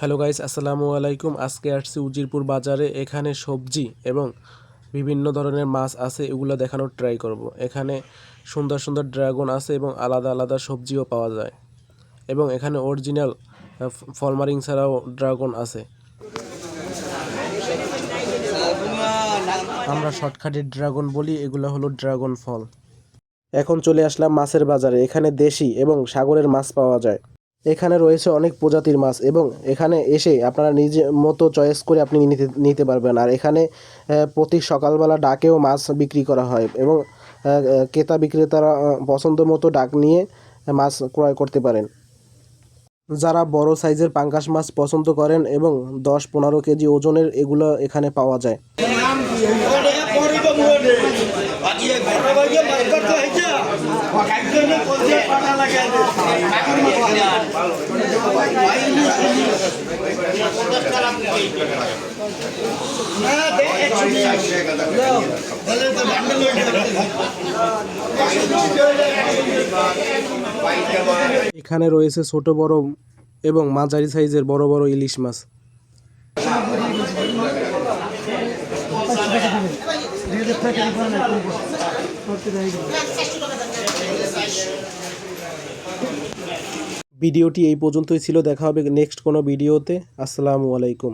Hello guys, আসসালামু আলাইকুম। আজকে আসছি উজিরপুর বাজারে। এখানে সবজি এবং বিভিন্ন ধরনের মাছ আছে, এগুলো দেখানোর ট্রাই করব। এখানে সুন্দর সুন্দর ড্রাগন আছে এবং আলাদা আলাদা সবজিও পাওয়া যায়। এবং এখানে অরিজিনাল ফলমারিং ছাড়াও ড্রাগন আছে। আমরা শর্টকাটে ড্রাগন বলি, এগুলো হলো ড্রাগন ফল। এখন চলে আসলাম মাছের বাজারে। এখানে দেশি এবং সাগরের মাছ পাওয়া যায়। এখানে রয়েছে অনেক প্রজাতির মাছ এবং এখানে এসে আপনারা নিজে মতো চয়েস করে আপনি নিতে নিতে পারবেন। আর এখানে প্রতি সকালবেলা ডাকেও মাছ বিক্রি করা হয় এবং ক্রেতা বিক্রেতারা পছন্দ মতো ডাক নিয়ে মাছ ক্রয় করতে পারেন। যারা বড় সাইজের পাঙ্গাস মাছ পছন্দ করেন এবং দশ পনেরো কেজি ওজনের এগুলো এখানে পাওয়া যায়। এখানে রয়েছে ছোট বড় এবং মাঝারি সাইজের বড় বড় ইলিশ মাছ। ভিডিওটি এই পর্যন্তই ছিল দেখা হবে নেক্সট কোনো ভিডিওতে। আসসালামু আলাইকুম।